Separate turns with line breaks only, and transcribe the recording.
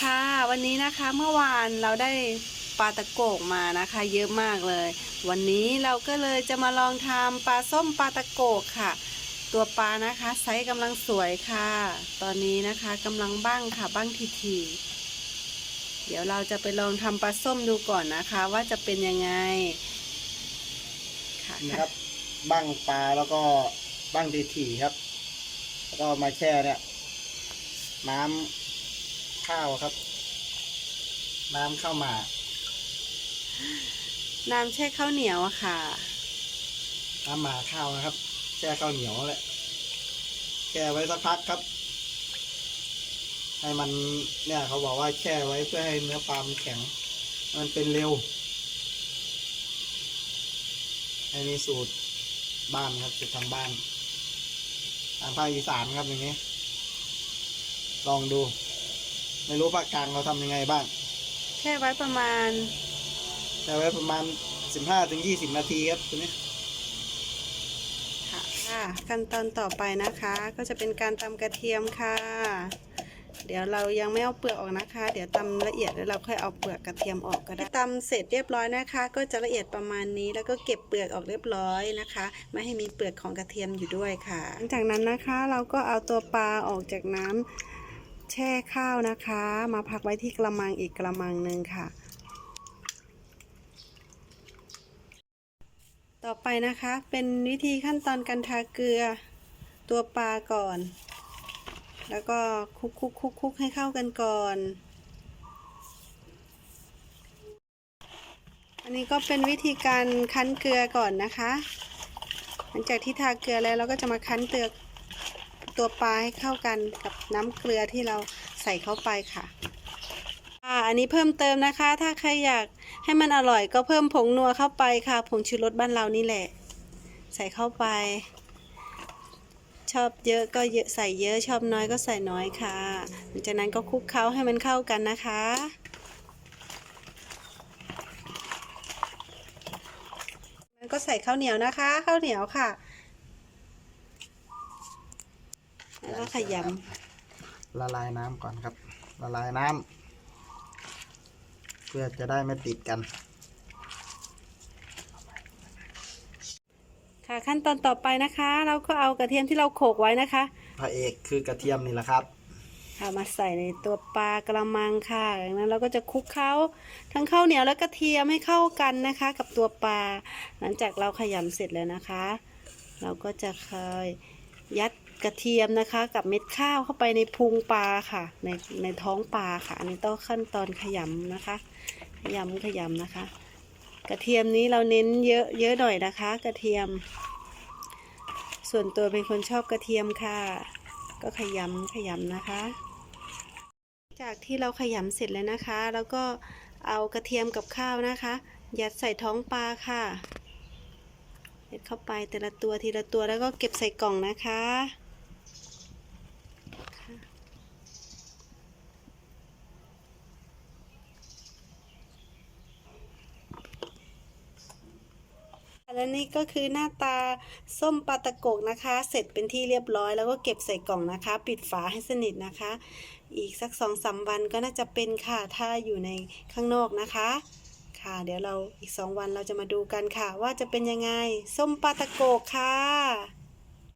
ค่ะ วันนี้นะคะเมื่อวานเราได้ปลาตะโกกมานะคะ เยอะมากเลย วันนี้เราก็เลยจะมาลองทำปลาส้มปลาตะโกกค่ะ ตัวปลานะคะไซส์กำลังสวยค่ะ ตอนนี้นะคะกำลังบ้างค่ะบ้างทีทีเดี๋ยวเราจะไปลองทำปลาส้มดูก่อนนะคะ ว่าจะเป็นยังไงค่ะ
นะครับบั้งปลาแล้วก็บั้งทีถี่ครับ แล้วก็มาแช่เนี่ยน้ำ ข้าวครับ น้ำข้าวหมาก
น้ำแช่ข้าวเหนียวอะค่ะ
น้ำหมาข้าวนะครับ แช่ข้าวเหนียวแหละแช่ไว้สักพักครับ ให้มันเนี่ยเขาบอกว่าแช่ไว้เพื่อให้เนื้อปลามันแข็ง มันเป็นเร็วอันนี้สูตรบ้านครับสูตรทางบ้านทางภาคอีสานครับอย่างนี้ ลองดู ไม่รู้ภาคกลางเราทำยังไงบ้าง
แช่ไว้ประมาณ
แช่ไว้ประมาณสิบห้าถึงยี่สิบนาทีครับตัวนี้
ค่ะค่ะขั้นตอนต่อไปนะคะก็จะเป็นการตำกระเทียมค่ะ เดี๋ยวเรายังไม่เอาเปลือกออกนะคะ เดี๋ยวตำละเอียดแล้วเราค่อยเอาเปลือกกระเทียมออกก็ได้ตำเสร็จเรียบร้อยนะคะ ก็จะละเอียดประมาณนี้แล้วก็เก็บเปลือกออกเรียบร้อยนะคะ ไม่ให้มีเปลือกของกระเทียมอยู่ด้วยค่ะ หลังจากนั้นนะคะเราก็เอาตัวปลาออกจากน้ำ แช่ข้าวนะคะ มาพักไว้ที่กระมังอีกกระมังหนึ่งค่ะ ต่อไปนะคะเป็นวิธีขั้นตอนการทาเกลือตัวปลาก่อน แล้วก็คลุกคลุกคลุกคลุกให้เข้ากันก่อน อันนี้ก็เป็นวิธีการคั้นเกลือก่อนนะคะ หลังจากที่ทาเกลือแล้วเราก็จะมาคั้นเตือก ตัวปลาให้เข้ากันกับน้ำเกลือที่เราใส่เข้าไปค่ะอ่าอันนี้เพิ่มเติมนะคะ ถ้าใครอยากให้มันอร่อยก็เพิ่มผงนัวเข้าไปค่ะ ผงชูรสบ้านเรานี่แหละ ใส่เข้าไป ชอบเยอะก็เยอะใส่เยอะชอบน้อยก็ใส่น้อยค่ะหลังจากนั้นก็คลุกเคล้าให้มันเข้ากันนะคะก็ใส่ข้าวเหนียวนะคะข้าวเหนียวค่ะ แล้วก็ขยำ
ละลายน้ำก่อนครับ ละลายน้ำเพื่อจะได้ไม่ติดกัน
ค่ะขั้นตอนต่อไปนะคะ เราก็เอากระเทียมที่เราโขลกไว้นะคะ
พระเอกคือกระเทียมนี่แหละครับ
ค่ะมาใส่ในตัวปลากระมังค่ะจากนั้นเราก็จะคลุกเคล้าทั้งข้าวเหนียวและกระเทียมให้เข้ากันนะคะ กับตัวปลาหลังจากเราขยำเสร็จแล้วนะคะ เราก็จะเคยยัด กระเทียมนะคะ กับเม็ดข้าวเข้าไปในพุงปลาค่ะ ในในท้องปลาค่ะ อันนี้ต้องขั้นตอนขยำนะคะ ขยำขยำนะคะ กระเทียมนี้เราเน้นเยอะเยอะหน่อยนะคะ กระเทียม ส่วนตัวเป็นคนชอบกระเทียมค่ะ ก็ขยำขยำนะคะ จากที่เราขยำเสร็จแล้วนะคะ แล้วก็เอากระเทียมกับข้าวนะคะ ยัดใส่ท้องปลาค่ะยัดเข้าไปแต่ละตัวทีละตัวแล้วก็เก็บใส่กล่องนะคะ และนี่ก็คือหน้าตาส้มปลาตะโกกนะคะ เสร็จเป็นที่เรียบร้อยแล้วก็เก็บใส่กล่องนะคะ ปิดฝาให้สนิทนะคะ อีกสักสองสามวันก็น่าจะเป็นค่ะถ้าอยู่ในข้างนอกนะคะ ค่ะ เดี๋ยวเราอีกสองวันเราจะมาดูกันค่ะ ว่าจะเป็นยังไงส้มปลาตะโกกค่ะ